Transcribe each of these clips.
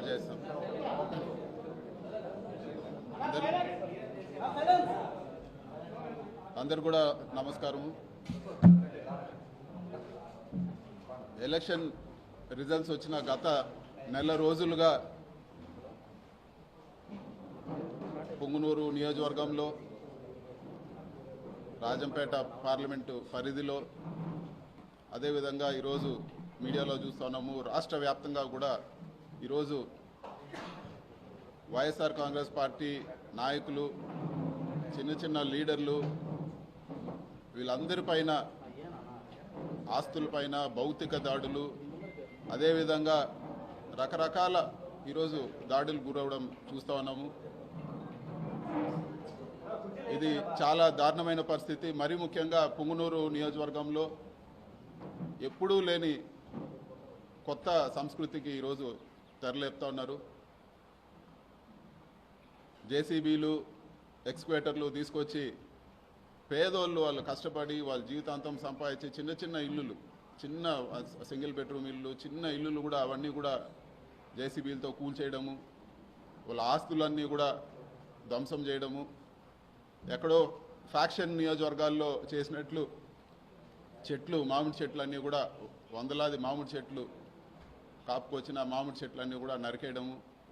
Start చేస్తాం. అందరు కూడా నమస్కారం ఎలక్షన్ రిజల్ట్స్ వచ్చిన గత నెల రోజులుగా పొంగునూరు నియోజకవర్గంలో రాజంపేట పార్లమెంటు పరిధిలో అదేవిధంగా ఈరోజు మీడియాలో చూస్తున్నాము. రాష్ట్ర వ్యాప్తంగా కూడా ఈరోజు వైఎస్ఆర్ కాంగ్రెస్ పార్టీ నాయకులు చిన్న చిన్న లీడర్లు వీళ్ళందరిపైన ఆస్తులపైన భౌతిక దాడులు అదేవిధంగా రకరకాల ఈరోజు దాడులు గురవడం చూస్తూ ఉన్నాము. ఇది చాలా దారుణమైన పరిస్థితి. మరీ ముఖ్యంగా పుంగునూరు నియోజకవర్గంలో ఎప్పుడూ లేని కొత్త సంస్కృతికి ఈరోజు తెరలేపుతా ఉన్నారు. జేసీబీలు ఎక్స్క్వేటర్లు తీసుకొచ్చి పేదోళ్ళు వాళ్ళు కష్టపడి వాళ్ళ జీవితాంతం సంపాదించి చిన్న చిన్న ఇల్లులు చిన్న సింగిల్ బెడ్రూమ్ ఇల్లు చిన్న ఇల్లులు కూడా అవన్నీ కూడా జేసీబీలతో కూల్చేయడము వాళ్ళ ఆస్తులన్నీ కూడా ధ్వంసం చేయడము ఎక్కడో ఫ్యాక్షన్ నియోజకవర్గాల్లో చేసినట్లు చెట్లు మామిడి చెట్లు అన్నీ కూడా వందలాది మామిడి చెట్లు కాపుకొచ్చిన మామిడి చెట్లు అన్నీ కూడా నరికేయడము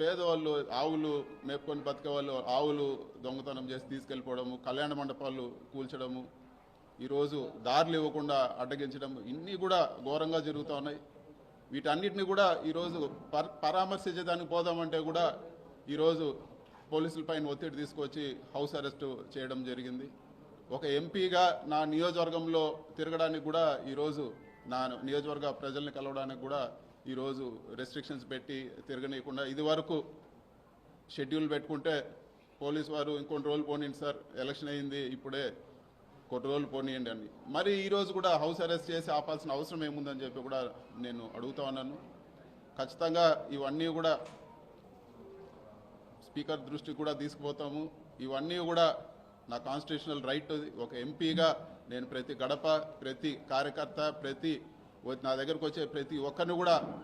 పేదవాళ్ళు ఆవులు మేపుకొని బతికే వాళ్ళు ఆవులు దొంగతనం చేసి తీసుకెళ్ళిపోవడము కళ్యాణ మండపాలు కూల్చడము ఈరోజు దారులు ఇవ్వకుండా అడ్డగించడం ఇన్ని కూడా ఘోరంగా జరుగుతూ ఉన్నాయి. వీటన్నిటిని కూడా ఈరోజు పర్ పరామర్శించేదానికి పోదామంటే కూడా ఈరోజు పోలీసులపైన ఒత్తిడి తీసుకొచ్చి హౌస్ అరెస్ట్ చేయడం జరిగింది. ఒక ఎంపీగా నా నియోజకవర్గంలో తిరగడానికి కూడా ఈరోజు నా నియోజకవర్గ ప్రజల్ని కలవడానికి కూడా ఈరోజు రెస్ట్రిక్షన్స్ పెట్టి తిరగనీయకుండా ఇది వరకు షెడ్యూల్ పెట్టుకుంటే పోలీస్ వారు ఇంకొన్ని రోజులు పోనీయండి సార్. ఎలక్షన్ అయింది ఇప్పుడే కొన్ని రోజులు పోనీయండి అని. మరి ఈరోజు కూడా హౌస్ అరెస్ట్ చేసి ఆపాల్సిన అవసరం ఏముందని చెప్పి కూడా నేను అడుగుతా ఉన్నాను. ఖచ్చితంగా ఇవన్నీ కూడా స్పీకర్ దృష్టికి కూడా తీసుకుపోతాము. ఇవన్నీ కూడా నా కాన్స్టిట్యూషనల్ రైట్ ఒక ఎంపీగా నేను ప్రతి గడప ప్రతి కార్యకర్త ప్రతి నా దగ్గరకు వచ్చే ప్రతి ఒక్కరిని కూడా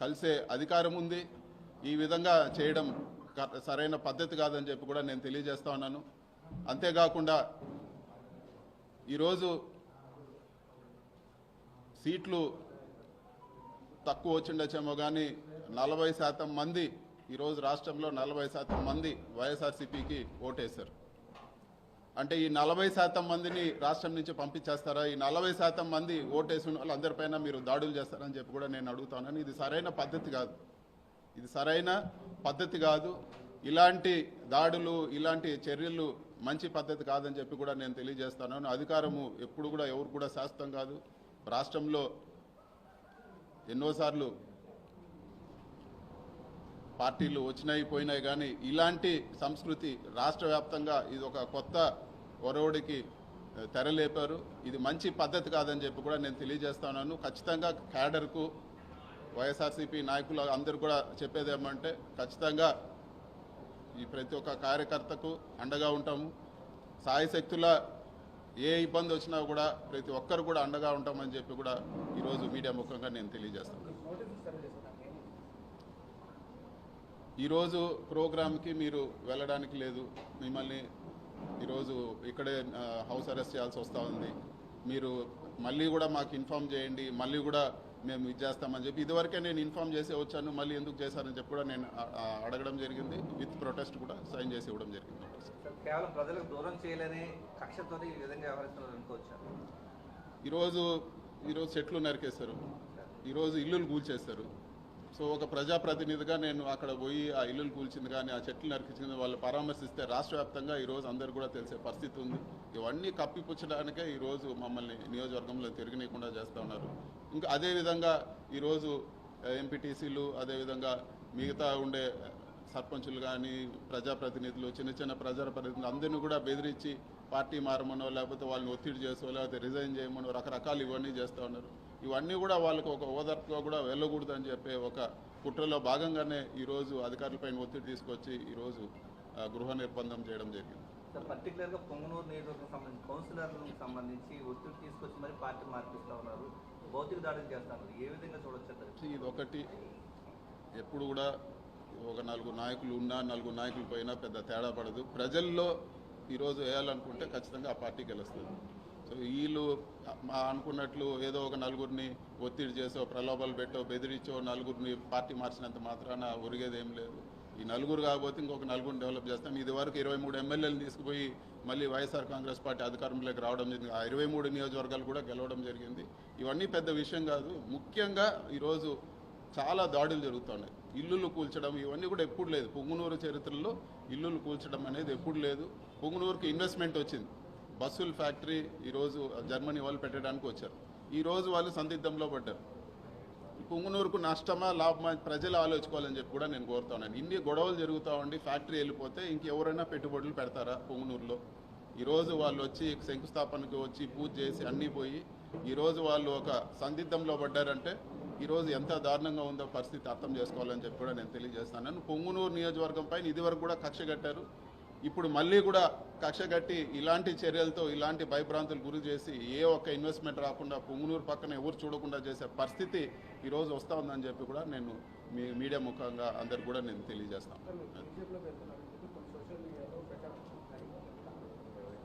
కలిసే అధికారం ఉంది. ఈ విధంగా చేయడం క- సరైన పద్ధతి కాదని చెప్పి కూడా నేను తెలియజేస్తా ఉన్నాను. అంతేకాకుండా ఈరోజు సీట్లు తక్కువ వచ్చిండొచ్చేమో కానీ నలభై శాతం మంది ఈరోజు రాష్ట్రంలో నలభై శాతం మంది వైఎస్ఆర్సీపీకి ఓటేశారు. అంటే ఈ నలభై శాతం మందిని రాష్ట్రం నుంచి పంపించేస్తారా? ఈ నలభై శాతం మంది ఓటేసిన వాళ్ళందరిపైన మీరు దాడులు చేస్తారని చెప్పి కూడా నేను అడుగుతాను ఇది సరైన పద్ధతి కాదు. ఇది సరైన పద్ధతి కాదు. ఇలాంటి దాడులు ఇలాంటి చర్యలు మంచి పద్ధతి కాదని చెప్పి కూడా నేను తెలియజేస్తాను. అధికారము ఎప్పుడు కూడా ఎవరు కూడా శాశ్వతం కాదు. రాష్ట్రంలో ఎన్నోసార్లు పార్టీలు వచ్చినాయి పోయినాయి కానీ ఇలాంటి సంస్కృతి రాష్ట్ర వ్యాప్తంగా ఇది ఒక కొత్త ఒరవడికి తెరలేపారు ఇది మంచి పద్ధతి కాదని చెప్పి కూడా నేను తెలియజేస్తున్నాను ఖచ్చితంగా క్యాడర్కు వైఎస్ఆర్సీపీ నాయకులు అందరూ కూడా చెప్పేది ఏమంటే ఖచ్చితంగా ఈ ప్రతి ఒక్క కార్యకర్తకు అండగా ఉంటాము. సాయశక్తుల ఏ ఇబ్బంది వచ్చినా కూడా ప్రతి ఒక్కరు కూడా అండగా ఉంటామని చెప్పి కూడా ఈరోజు మీడియా ముఖంగా నేను తెలియజేస్తాను. ఈరోజు ప్రోగ్రాంకి మీరు వెళ్ళడానికి లేదు. మిమ్మల్ని ఈరోజు ఇక్కడే హౌస్ అరెస్ట్ చేయాల్సి వస్తూ ఉంది. మీరు మళ్ళీ కూడా మాకు ఇన్ఫామ్ చేయండి మళ్ళీ కూడా మేము ఇది చేస్తామని చెప్పి ఇదివరకే నేను ఇన్ఫామ్ చేసి వచ్చాను మళ్ళీ ఎందుకు చేశారని చెప్పి కూడా నేను అడగడం జరిగింది. విత్ ప్రొటెస్ట్ కూడా సైన్ చేసి ఇవ్వడం జరిగింది. సార్, కేవలం ప్రజలకు దూరం చేయలేని కక్షతో ఈ విధంగా వ్యవహరిస్తున్నారు అనుకోవచ్చా? ఈరోజు ఈరోజు చెట్లు నరికేస్తారు ఈరోజు ఇల్లులు కూల్చేస్తారు సో ఒక ప్రజాప్రతినిధిగా నేను అక్కడ పోయి ఆ ఇల్లులు కూల్చింది కానీ ఆ చెట్లు నరికించింది వాళ్ళు పరామర్శిస్తే రాష్ట్ర వ్యాప్తంగా ఈరోజు అందరు కూడా తెలిసే పరిస్థితి ఉంది. ఇవన్నీ కప్పిపుచ్చడానికే ఈరోజు మమ్మల్ని నియోజకవర్గంలో తిరగనీయకుండా చేస్తూ ఉన్నారు. ఇంకా అదేవిధంగా ఈరోజు ఎంపీటీసీలు అదేవిధంగా మిగతా ఉండే సర్పంచులు కానీ ప్రజాప్రతినిధులు చిన్న చిన్న ప్రజాప్రతినిధులు అందరినీ కూడా బెదిరించి పార్టీ మారమనో లేకపోతే వాళ్ళని ఒత్తిడి చేసో లేకపోతే రిజైన్ చేయమనో రకరకాలు ఇవన్నీ చేస్తూ ఉన్నారు. ఇవన్నీ కూడా వాళ్ళకు ఒక ఓదార్పుగా కూడా వెళ్ళకూడదు అని చెప్పే ఒక కుట్రలో భాగంగానే ఈరోజు అధికారులపైన ఒత్తిడి తీసుకొచ్చి ఈరోజు గృహ నిర్బంధం చేయడం జరిగింది. పర్టికులర్గా పొంగనూరు నియోజకవర్గం సంబంధించి కౌన్సిలర్లకు సంబంధించి ఒత్తిడి తీసుకొచ్చి మరి పార్టీ మార్పిస్తూ ఉన్నారు. భౌతిక దాడులు చేస్తున్నారు. ఏ విధంగా చూడొచ్చు ఇది ఒకటి ఎప్పుడు కూడా ఒక నలుగురు నాయకులు ఉన్నా నలుగురు నాయకులు పోయినా పెద్ద తేడా పడదు. ప్రజల్లో ఈరోజు వేయాలనుకుంటే ఖచ్చితంగా ఆ పార్టీకి గెలుస్తుంది. సో వీళ్ళు అనుకున్నట్లు ఏదో ఒక నలుగురిని ఒత్తిడి చేసో ప్రలోభాలు పెట్టో బెదిరించో నలుగురిని పార్టీ మార్చినంత మాత్రాన ఒరిగేది ఏం లేదు. ఈ నలుగురు కాకపోతే ఇంకొక నలుగురిని డెవలప్ చేస్తాం. ఇది వరకు ఇరవై మూడు ఎమ్మెల్యేలు తీసుకుపోయి మళ్ళీ వైఎస్ఆర్ కాంగ్రెస్ పార్టీ అధికారంలోకి రావడం జరిగింది. ఆ ఇరవై మూడు నియోజకవర్గాలు కూడా గెలవడం జరిగింది. ఇవన్నీ పెద్ద విషయం కాదు. ముఖ్యంగా ఈరోజు చాలా దాడులు జరుగుతున్నాయి. ఇల్లులు కూల్చడం ఇవన్నీ కూడా ఎప్పుడు లేదు. పొంగునూరు చరిత్రలో ఇల్లులు కూల్చడం అనేది ఎప్పుడు లేదు. పొంగునూరుకి ఇన్వెస్ట్మెంట్ వచ్చింది. బస్సుల ఫ్యాక్టరీ ఈరోజు జర్మనీ వాళ్ళు పెట్టడానికి వచ్చారు. ఈరోజు వాళ్ళు సందిగ్ధంలో పడ్డారు. పొంగునూరుకు నష్టమా లాభమా ప్రజలు ఆలోచుకోవాలని చెప్పి కూడా నేను కోరుతున్నాను ఇన్ని గొడవలు జరుగుతూ ఉండి ఫ్యాక్టరీ వెళ్ళిపోతే ఇంకెవరైనా పెట్టుబడులు పెడతారా పొంగునూరులో? ఈరోజు వాళ్ళు వచ్చి శంకుస్థాపనకు వచ్చి పూజ చేసి అన్నీ పోయి ఈరోజు వాళ్ళు ఒక సందిగ్ధంలో పడ్డారంటే ఈరోజు ఎంత దారుణంగా ఉందో పరిస్థితి అర్థం చేసుకోవాలని చెప్పి కూడా నేను తెలియజేస్తాను. పొంగునూరు నియోజకవర్గం పైన ఇదివరకు కూడా కక్ష కట్టారు. ఇప్పుడు మళ్ళీ కూడా కక్ష కట్టి ఇలాంటి చర్యలతో ఇలాంటి భయభ్రాంతులు గురి చేసి ఏ ఒక్క ఇన్వెస్ట్మెంట్ రాకుండా పొంగునూరు పక్కన ఎవరు చూడకుండా చేసే పరిస్థితి ఈరోజు వస్తూ ఉందని చెప్పి కూడా నేను మీ మీడియా ముఖంగా అందరికి కూడా నేను తెలియజేస్తాను.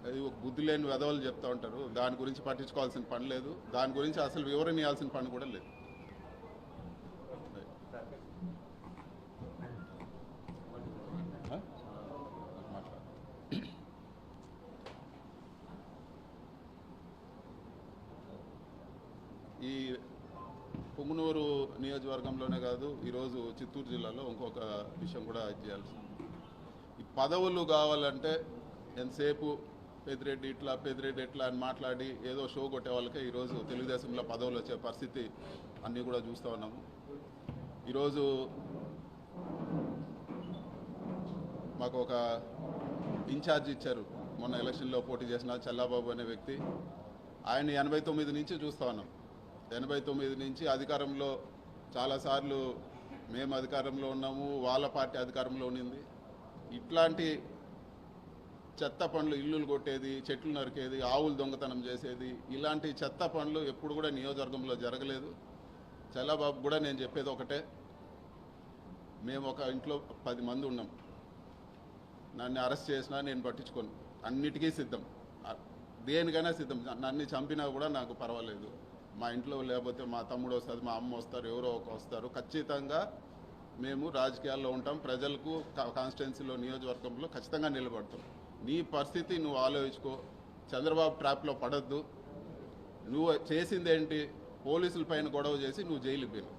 అది ఒక బుద్ధి లేని వెధవలు చెప్తా ఉంటారు. దాని గురించి పట్టించుకోవాల్సిన పని లేదు. దాని గురించి అసలు వివరణ ఇవ్వాల్సిన పని కూడా లేదు సార్ ఆ? మాట్లాడు. ఈ పొంగునూరు నియోజకవర్గంలోనే కాదు ఈరోజు చిత్తూరు జిల్లాలో ఇంకొక విషయం కూడా చేయాల్సి ఈ పదవులు కావాలంటే ఎంతసేపు పెద్దిరెడ్డి ఇట్లా పెదిరెడ్డి ఇట్లా అని మాట్లాడి ఏదో షో కొట్టే వాళ్ళకే ఈరోజు తెలుగుదేశంలో పదవులు వచ్చే పరిస్థితి అన్నీ కూడా చూస్తూ ఉన్నాము. ఈరోజు మాకు ఒక ఇన్ఛార్జ్ ఇచ్చారు. మొన్న ఎలక్షన్లో పోటీ చేసిన చల్లాబాబు అనే వ్యక్తి. ఆయన ఎనభై తొమ్మిది నుంచి చూస్తా ఉన్నాం. ఎనభై తొమ్మిది నుంచి అధికారంలో చాలాసార్లు మేము అధికారంలో ఉన్నాము వాళ్ళ పార్టీ అధికారంలో ఉన్నింది ఇట్లాంటి చెత్త పనులు ఇల్లులు కొట్టేది చెట్లు నరికేది ఆవులు దొంగతనం చేసేది ఇలాంటి చెత్త పనులు ఎప్పుడు కూడా నియోజకవర్గంలో జరగలేదు. చల్లబాబు కూడా నేను చెప్పేది ఒకటే మేము ఒక ఇంట్లో పది మంది ఉన్నాం. నన్ను అరెస్ట్ చేసినా నేను పట్టించుకోను. అన్నిటికీ సిద్ధం. దేనికైనా సిద్ధం. నన్ను చంపినా కూడా నాకు పర్వాలేదు. మా ఇంట్లో లేకపోతే మా తమ్ముడు వస్తుంది మా అమ్మ వస్తారు ఎవరో ఒక వస్తారు. ఖచ్చితంగా మేము రాజకీయాల్లో ఉంటాం. ప్రజలకు కాన్స్టిట్యున్సీలో నియోజకవర్గంలో ఖచ్చితంగా నిలబడతాం. నీ పరిస్థితి నువ్వు ఆలోచించుకో. చంద్రబాబు ట్రాప్లో పడద్దు. నువ్వు చేసిందేంటి? పోలీసుల పైన గొడవ చేసి నువ్వు జైలుకి పోయినావు.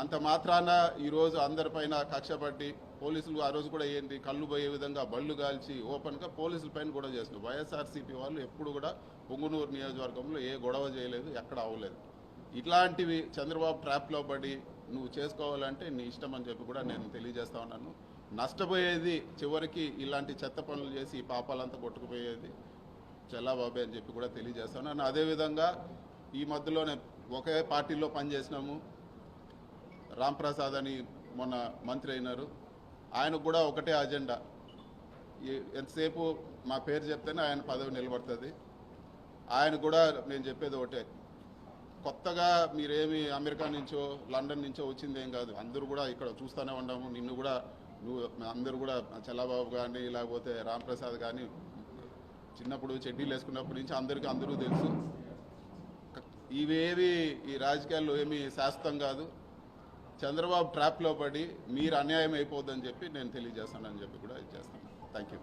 అంత మాత్రాన ఈరోజు అందరిపైన కక్షపట్టి పోలీసులు ఆ రోజు కూడా ఏంటి కళ్ళు పోయే విధంగా బళ్ళు కాల్చి ఓపెన్గా పోలీసుల పైన గొడవ చేస్తున్నారు. వైఎస్ఆర్సీపీ వాళ్ళు ఎప్పుడు కూడా పొంగునూరు నియోజకవర్గంలో ఏ గొడవ చేయలేదు ఎక్కడ అవ్వలేదు ఇట్లాంటివి చంద్రబాబు ట్రాప్లో పడి నువ్వు చేసుకోవాలంటే నీ ఇష్టం అని చెప్పి కూడా నేను తెలియజేస్తా ఉన్నాను. నష్టపోయేది చివరికి ఇలాంటి చెత్త పనులు చేసి ఈ పాపాలంతా కొట్టుకుపోయేది చెల్లాబాబే అని చెప్పి కూడా తెలియజేస్తాను అదేవిధంగా ఈ మధ్యలోనే ఒకే పార్టీలో పనిచేసినాము. రాంప్రసాద్ అని మొన్న మంత్రి అయినారు. ఆయనకు కూడా ఒకటే అజెండా. ఎంతసేపు మా పేరు చెప్తేనే ఆయన పదవి నిలబడుతుంది. ఆయన కూడా నేను చెప్పేది ఒకటే. కొత్తగా మీరేమి అమెరికా నుంచో లండన్ నుంచో వచ్చింది ఏం కాదు. అందరూ కూడా ఇక్కడ చూస్తూనే ఉన్నాము. నిన్ను కూడా నువ్వు అందరూ కూడా చల్లబాబు కానీ లేకపోతే రామ్ప్రసాద్ కానీ చిన్నప్పుడు చెడ్డీలు వేసుకున్నప్పటి నుంచి అందరికీ అందరూ తెలుసు. ఇవేవి ఈ రాజకీయాల్లో ఏమీ శాశ్వతం కాదు. చంద్రబాబు ట్రాప్లో పడి మీరు అన్యాయం అయిపోద్దని చెప్పి నేను తెలియజేస్తానని చెప్పి కూడా ఇది చేస్తాను. Thank you